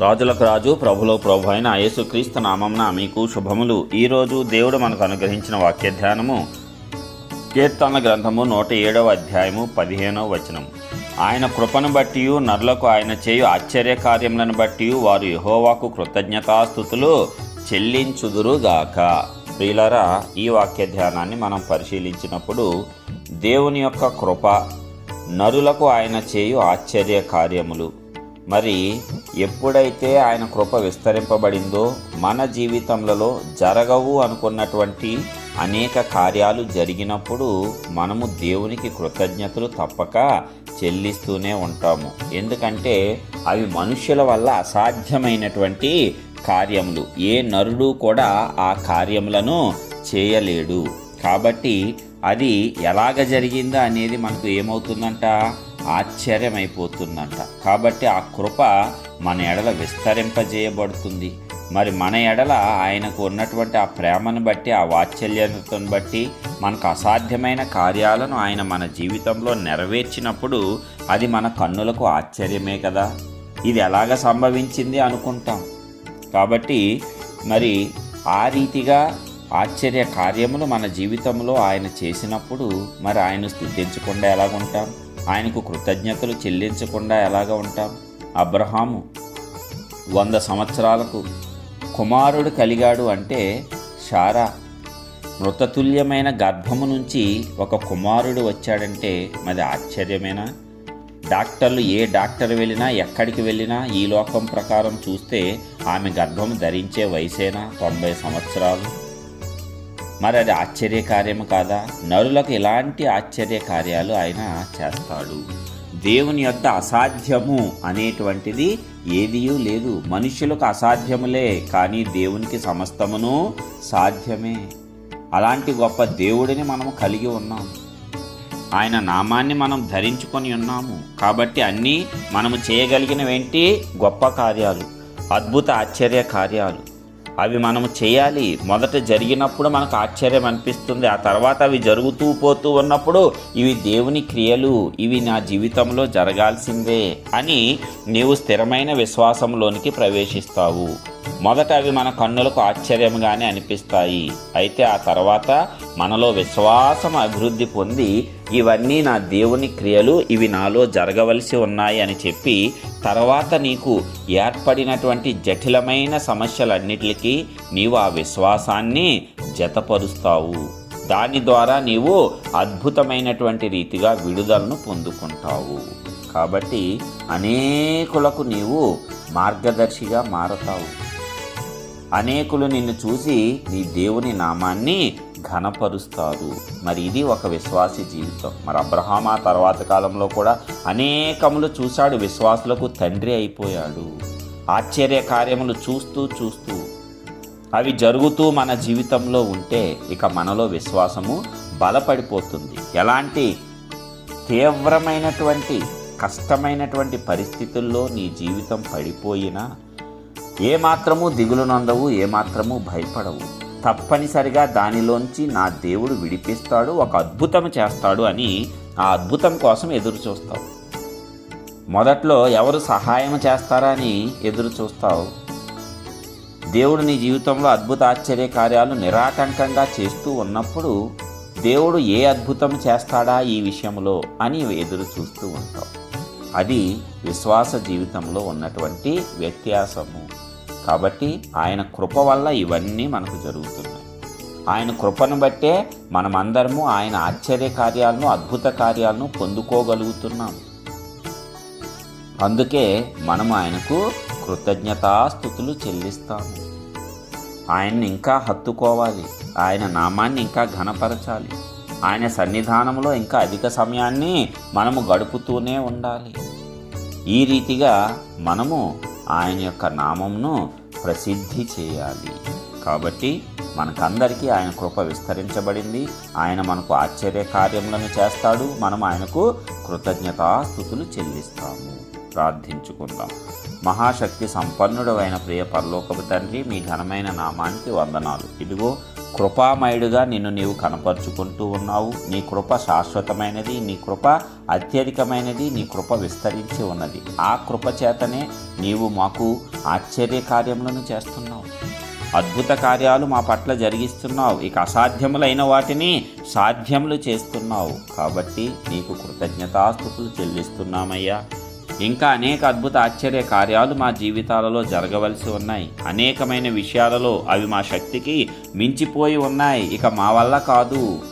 రాజులకు రాజు ప్రభులో ప్రభు అయిన యేసుక్రీస్తు నామంన మీకు శుభములు. ఈరోజు దేవుడు మనకు అనుగ్రహించిన వాక్య ధ్యానము కీర్తన గ్రంథము నూట ఏడవ అధ్యాయము పదిహేనవ వచనం. ఆయన కృపను బట్టి నరులకు ఆయన చేయు ఆశ్చర్య కార్యములను బట్టి వారు యహోవాకు కృతజ్ఞతాస్థుతులు చెల్లించుదురుగాక. ప్రియులరా ఈ వాక్య ధ్యానాన్ని మనం పరిశీలించినప్పుడు దేవుని యొక్క కృప నరులకు ఆయన చేయు ఆశ్చర్య కార్యములు. మరి ఎప్పుడైతే ఆయన కృప విస్తరింపబడిందో మన జీవితంలో జరగవు అనుకున్నటువంటి అనేక కార్యాలు జరిగినప్పుడు మనము దేవునికి కృతజ్ఞతలు తప్పక చెల్లిస్తూనే ఉంటాము. ఎందుకంటే అవి మనుష్యుల వల్ల అసాధ్యమైనటువంటి కార్యములు. ఏ నరుడు కూడా ఆ కార్యములను చేయలేడు. కాబట్టి అది ఎలాగ జరిగిందా అనేది మనకు ఏమవుతుందంట? ఆశ్చర్యమైపోతుందంట. కాబట్టి ఆ కృప మన ఎడల విస్తరింపజేయబడుతుంది. మరి మన ఎడల ఆయనకు ఉన్నటువంటి ఆ ప్రేమను బట్టి ఆ వాత్సల్యతను బట్టి మనకు అసాధ్యమైన కార్యాలను ఆయన మన జీవితంలో నెరవేర్చినప్పుడు అది మన కన్నులకు ఆశ్చర్యమే కదా. ఇది ఎలాగ సంభవించింది అనుకుంటాం. కాబట్టి మరి ఆ రీతిగా ఆశ్చర్య కార్యములు మన జీవితంలో ఆయన చేసినప్పుడు మరి ఆయన స్థుతించకుండా ఎలాగుంటాం? ఆయనకు కృతజ్ఞతలు చెల్లించకుండా ఎలాగ ఉంటాం? అబ్రహాము వంద సంవత్సరాలకు కుమారుడు కలిగాడు అంటే షారా మృతతుల్యమైన గర్భము నుంచి ఒక కుమారుడు వచ్చాడంటే మరి ఆశ్చర్యమేనా? డాక్టర్లు ఏ డాక్టర్ వెళ్ళినా ఎక్కడికి వెళ్ళినా ఈ లోకం ప్రకారం చూస్తే ఆమె గర్భం ధరించే వయసేనా? తొంభై సంవత్సరాలు. మరి అది ఆశ్చర్య కార్యము కాదా? నరులకు ఎలాంటి ఆశ్చర్య కార్యాలు ఆయన చేస్తాడు. దేవుని యొక్క అసాధ్యము అనేటువంటిది ఏదియూ లేదు. మనుషులకు అసాధ్యములే కానీ దేవునికి సమస్తమును సాధ్యమే. అలాంటి గొప్ప దేవుడిని మనం కలిగి ఉన్నాము ఆయన నామాన్ని మనం ధరించుకొని ఉన్నాము. కాబట్టి అన్నీ మనము చేయగలిగినవేంటి? గొప్ప కార్యాలు అద్భుత ఆశ్చర్య కార్యాలు అవి మనము చేయాలి. మొదట జరిగినప్పుడు మనకు ఆశ్చర్యం అనిపిస్తుంది. ఆ తర్వాత అవి జరుగుతూ పోతూ ఉన్నప్పుడు ఇవి దేవుని క్రియలు ఇవి నా జీవితంలో జరగాల్సిందే అని నీవు స్థిరమైన విశ్వాసంలోనికి ప్రవేశిస్తావు. మొదట అవి మన కన్నులకు ఆశ్చర్యంగానే అనిపిస్తాయి. అయితే ఆ తర్వాత మనలో విశ్వాసం అభివృద్ధి పొంది ఇవన్నీ నా దేవుని క్రియలు ఇవి నాలో జరగవలసి ఉన్నాయి అని చెప్పి తర్వాత నీకు ఏర్పడినటువంటి జటిలమైన సమస్యలన్నిటికీ నీవు ఆ విశ్వాసాన్ని జతపరుస్తావు. దాని ద్వారా నీవు అద్భుతమైనటువంటి రీతిగా విడుదలను పొందుకుంటావు. కాబట్టి అనేకులకు నీవు మార్గదర్శిగా మారతావు. అనేకులు నిన్ను చూసి నీ దేవుని నామాన్ని ఘనపరుస్తారు. మరి ఇది ఒక విశ్వాసి జీవితం. మరి అబ్రహామా తర్వాత కాలంలో కూడా అనేకములు చూశాడు విశ్వాసులకు తండ్రి అయిపోయాడు. ఆశ్చర్య కార్యములు చూస్తూ చూస్తూ అవి జరుగుతూ మన జీవితంలో ఉంటే ఇక మనలో విశ్వాసము బలపడిపోతుంది. ఎలాంటి తీవ్రమైనటువంటి కష్టమైనటువంటి పరిస్థితుల్లో నీ జీవితం పడిపోయినా ఏమాత్రము దిగులు నొందవు ఏమాత్రము భయపడవు. తప్పనిసరిగా దానిలోంచి నా దేవుడు విడిపిస్తాడు ఒక అద్భుతం చేస్తాడు అని ఆ అద్భుతం కోసం ఎదురు చూస్తావు మొదట్లో ఎవరు సహాయం చేస్తారా అని ఎదురు చూస్తావు దేవుడు నీ జీవితంలో అద్భుత ఆశ్చర్య కార్యాలు నిరాటంకంగా చేస్తూ ఉన్నప్పుడు దేవుడు ఏ అద్భుతం చేస్తాడా ఈ విషయంలో అని ఎదురు చూస్తూ ఉంటావు. అది విశ్వాస జీవితంలో ఉన్నటువంటి వ్యత్యాసము. కాబట్టి ఆయన కృప వల్ల ఇవన్నీ మనకు జరుగుతున్నాయి. ఆయన కృపను బట్టే మనమందరము ఆయన ఆశ్చర్య కార్యాలను అద్భుత కార్యాలను పొందుకోగలుగుతున్నాం. అందుకే మనం ఆయనకు కృతజ్ఞతాస్థుతులు చెల్లిస్తాము. ఆయన్ని ఇంకా హత్తుకోవాలి. ఆయన నామాన్ని ఇంకా ఘనపరచాలి. ఆయన సన్నిధానంలో ఇంకా అధిక సమయాన్ని మనము గడుపుతూనే ఉండాలి. ఈ రీతిగా మనము ఆయన యొక్క నామంను ప్రసిద్ధి చేయాలి. కాబట్టి మనకందరికీ ఆయన కృప విస్తరించబడింది. ఆయన మనకు ఆశ్చర్య కార్యములను చేస్తాడు. మనం ఆయనకు కృతజ్ఞతాస్థుతులు చెల్లిస్తాము. ప్రార్థించుకుందాం. మహాశక్తి సంపన్నుడు అయిన ప్రియ పరలోకపు తండ్రి మీ ఘనమైన నామానికి వందనాలు. ఇదిగో కృపామయుడుగా నిన్ను నీవు కనపరుచుకుంటూ ఉన్నావు. నీ కృప శాశ్వతమైనది నీ కృప అత్యధికమైనది నీ కృప విస్తరించి ఉన్నది. ఆ కృప చేతనే నీవు మాకు ఆశ్చర్య కార్యములను చేస్తున్నావు. అద్భుత కార్యాలు మా పట్ల జరిగిస్తున్నావు. ఇక అసాధ్యములైన వాటిని సాధ్యములు చేస్తున్నావు. కాబట్టి నీకు కృతజ్ఞతాస్థుతులు చెల్లిస్తున్నామయ్యా. ఇంకా అనేక అద్భుత ఆశ్చర్య కార్యాలు మా జీవితాలలో జరగవలసి ఉన్నాయి. అనేకమైన విషయాలలో అవి మా శక్తికి మించిపోయి ఉన్నాయి. ఇక మా వల్ల కాదు.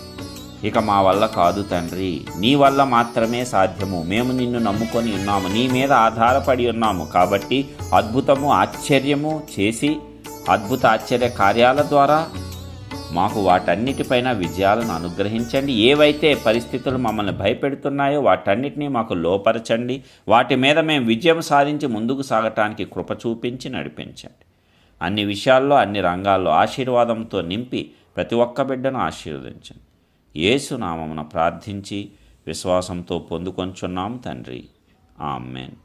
ఇక మా వల్ల కాదు తండ్రి. నీ వల్ల మాత్రమే సాధ్యము. మేము నిన్ను నమ్ముకొని ఉన్నాము. నీ మీద ఆధారపడి ఉన్నాము. కాబట్టి అద్భుతము ఆశ్చర్యము చేసి అద్భుత ఆశ్చర్య కార్యాల ద్వారా మాకు వాటన్నిటిపైన విజయాలను అనుగ్రహించండి. ఏవైతే పరిస్థితులు మమ్మల్ని భయపెడుతున్నాయో వాటన్నిటినీ మాకు లోపరచండి. వాటి మీద మేము విజయం సాధించి ముందుకు సాగటానికి కృప చూపించి నడిపించండి. అన్ని విషయాల్లో అన్ని రంగాల్లో ఆశీర్వాదంతో నింపి ప్రతి ఒక్క బిడ్డను ఆశీర్వదించండి. యేసు నామమున ప్రార్థించి విశ్వాసంతో పొందుకొంచున్నాం తండ్రి. ఆమెన్.